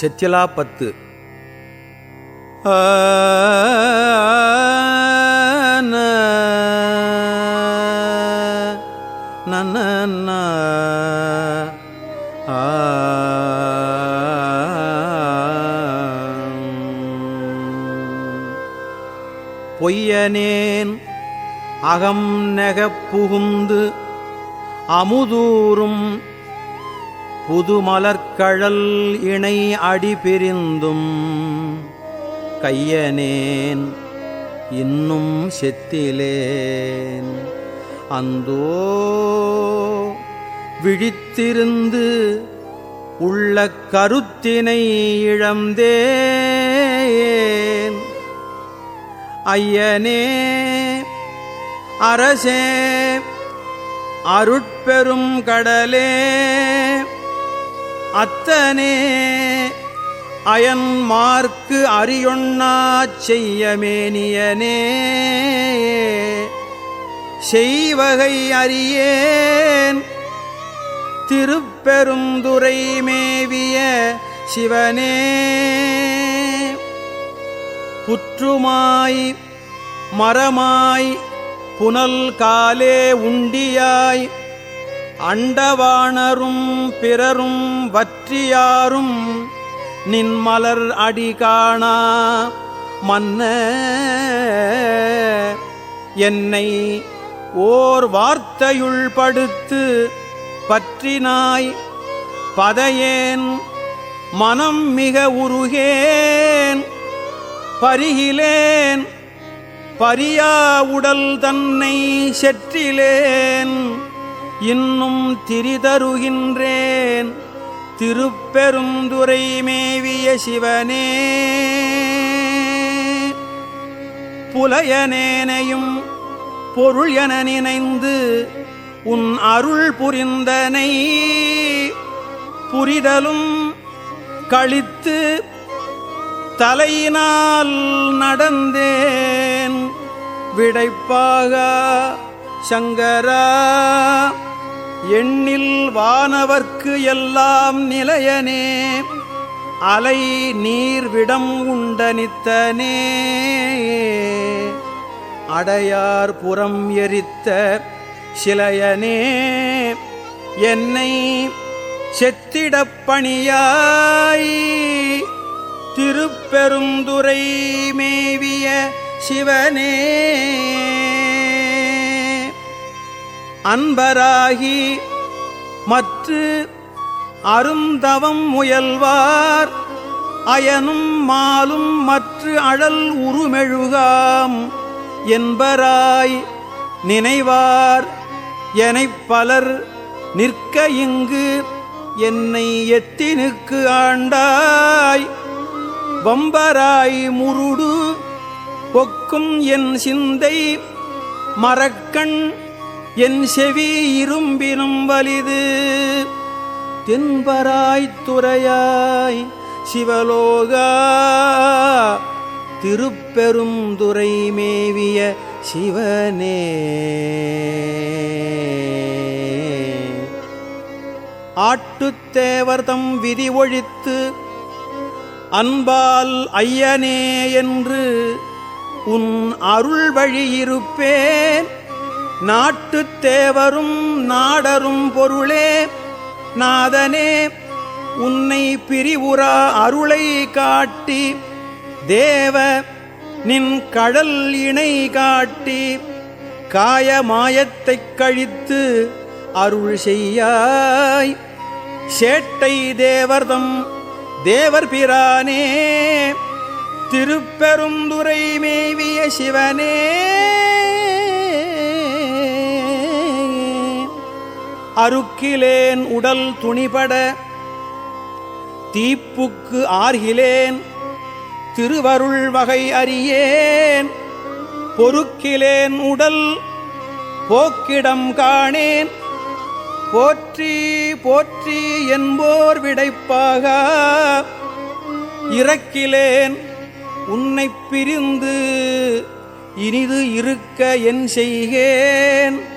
செச்சிலாப்பத்து நன்ன பொய்யனேன் அகம் நெகப் புகுந்து அமுதூரும் புதுமலர்கழல் இணை அடி பிரிந்தும். கையனேன் இன்னும் செத்திலேன். அந்தோ விழித்திருந்து உள்ள கருத்தினை இழந்தேன். ஐயனே அரசே அருட்பெரும் கடலே அத்தனே. அயன்மார்க்கு அறியொண்ணாச் செய்யமேனியனே. செய்வகை அறியேன். திருப்பெருந்துரை மேவிய சிவனே. புற்றுமாய் மரமாய் புனல் காலே உண்டியாய் அண்டவாணரும் பிறரும் வற்றியாரும் நின்மலர் அடி காணா மன்ன என்னை ஓர் வார்த்தையுள் படுத்து பற்றினாய். பதையேன் மனம் மிக உருகேன். பரிகிலேன் பரியா உடல் தன்னை செற்றிலேன். இன்னும் திரிதருகின்றேன். திருப்பெருந்துரை மேவிய சிவனே. புலையனேனையும் பொருள் என நினைந்து உன் அருள் புரிந்தனை புரிதலும் கழித்து தலையினால் நடந்தேன். விடைப்பாக சங்கரா எண்ணில் வானவர்க்கு எல்லாம் நிலையனே அலை நீர் விடம் உண்டனித்தனே. அடையார் புறம் எரித்த சிலையனே என்னை செத்திடப்பணியாய் திருப்பெருந்துரை மேவிய சிவனே. அன்பராகி மற்று அருந்தவம் முயல்வார். அயனும் மாலும் மற்று அழல் உருமெழுகாம் என்பராய் நினைவார். எனப் பலர் நிற்க இங்கு என்னை எத்தினுக்கு ஆண்டாய். வம்பராய் முருடு பொக்கும் என் சிந்தை மரக்கண் என் செவி இரும்பினும் வலிது. தென்பராய்த்துறையாய் சிவலோகா. திருப்பெரும் துறை மேவிய சிவனே. ஆட்டுத்தேவர்தம் விதி ஒழித்து அன்பால் ஐயனே என்று உன் அருள் வழியிருப்பேன் நாட்டுத் தேவரும் நாடரும் பொருளே நாதனே உன்னை பிரிவுரா அருளை காட்டி தேவ நின் கடல் இணை காட்டி காய மாயத்தைக் கழித்து அருள் செய்யாய். சேட்டை தேவர்தம் தேவர் பிரானே திருப்பெருந்துரை மேவிய சிவனே. அருக்கிலேன் உடல் துணிபட தீப்புக்கு ஆர்கிலேன் திருவருள் வகை அறியேன். பொறுக்கிலேன் உடல் போக்கிடம் காணேன். போற்றி போற்றி என்போர் விடைப்பாக. இறக்கிலேன் உன்னைப் பிரிந்து இனிது இருக்க என் செய்கேன்.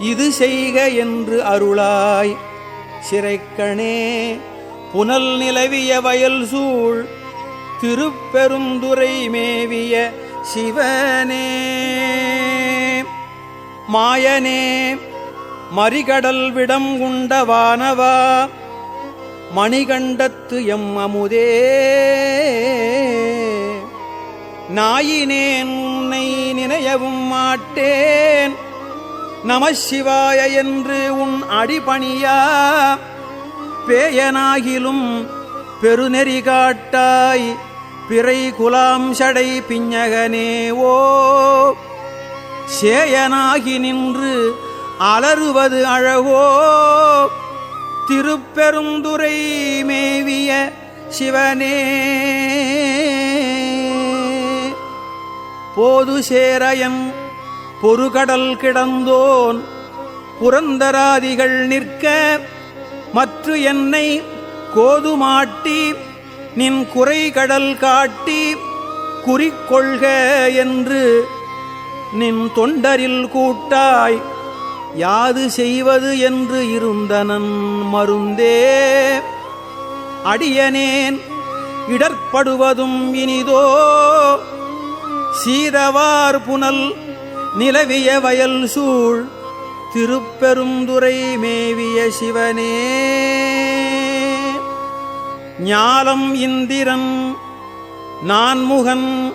இது செய்க என்று அருளாய். சிறைக்கணே புனல் நிலவிய வயல் சூழ் திருப்பெருந்துரை மேவிய சிவனே. மாயனே மறிகடல் விடம் உண்டவானவா மணிகண்டத்து எம் அமுதே. நாயினேன் உன்னை நினையவும் மாட்டேன் நமசிவாய என்று உன் அடிபணியா பேயனாகிலும் பெருநெறி காட்டாய் பிறை குலாம் சடை பிஞகனே ஓ சேயனாகி நின்று அலறுவது அழகோ திருப்பெருந்துரை மேவிய சிவனே. போது சேரையன் பொறுகடல் கிடந்தோன் புரந்தராதிகள் நிற்க மற்ற என்னை கோதுமாட்டி நின் குறைகடல் காட்டி குறிக்கொள்க என்று நின் தொண்டரில் கூட்டாய் யாது செய்வது என்று இருந்தனன் மருந்தே. அடியனேன் இடர்ப்படுவதும் இனிதோ சீரவார் புனல் நிலவிய வயல் சூழ் திருப்பெருந்துரை மேவிய சிவனே. ஞாலம் இந்திரன் நான்முகன்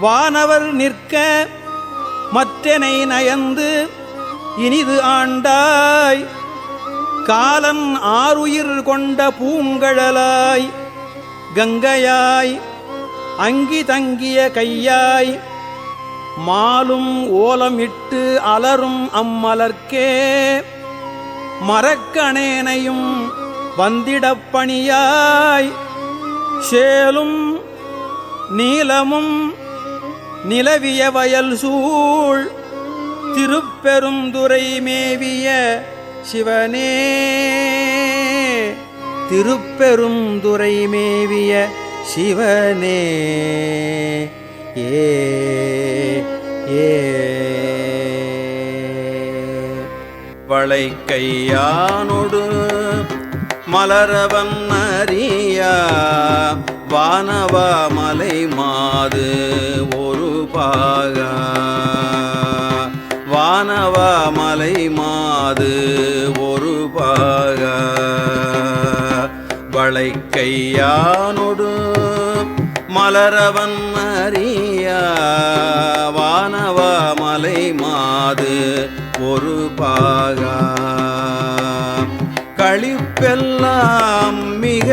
வானவர் நிற்க மற்றனை நயந்து இனிது ஆண்டாய். காலன் ஆறுயிர் கொண்ட பூங்கழலாய் கங்கையாய் அங்கி தங்கிய கையாய். மாலும் ஓலமிட்டு அலரும் அம்மலர்க்கே. மரக்கணேனையும் வந்திடப்பணியாய் சேலும் நீலமும் நிலவிய வயல் சூழ் திருப்பெருந்துரை மேவிய சிவனே. திருப்பெருந்துரை மேவிய சிவனே. ஏ ஏ. வளைக்கையானொடு மலரவன் அறியா வானவா மலை மாது ஒரு பாகா. வானவா மலை மாது ஒரு பாகா. வளைக்கையானொடு மலரவன் அறியா வானவ மலை மாது ஒரு பாகா. களிப்பெல்லாம் மிக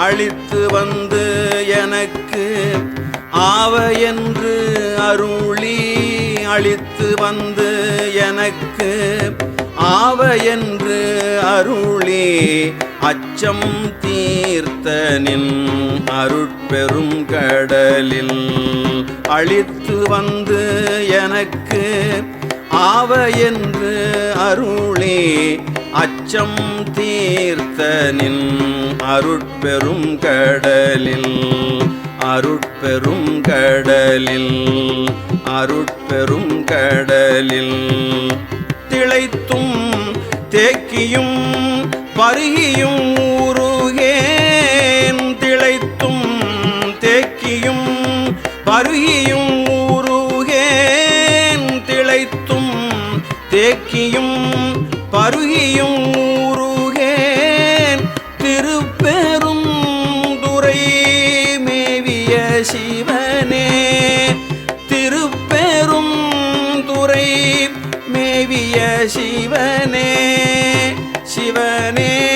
அழித்து வந்து எனக்கு ஆவ என்று அருளி அழித்து வந்து எனக்கு ஆவ என்று அருளி அச்சம் தீர்த்தனின் அருட்பெரும் கடலில் அழித்து வந்து எனக்கு ஆவ என்று அருளே அச்சம் தீர்த்தனின் அருட்பெரும் கடலில் அருட்பெரும் கடலில் அருட்பெரும் கடலில். திளைத்தும் தேக்கியும் பருகியும் ஊருகேன் திளைத்தும் தேக்கியும் பருகியும் பருகியும் ஊருகேன். திருப்பெரும் துறை மேவிய சிவனே. திருப்பெரும் துறை மேவிய சிவனே. சிவனே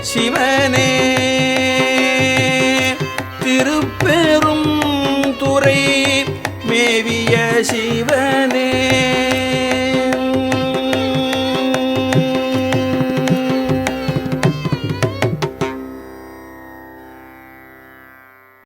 சிவனே.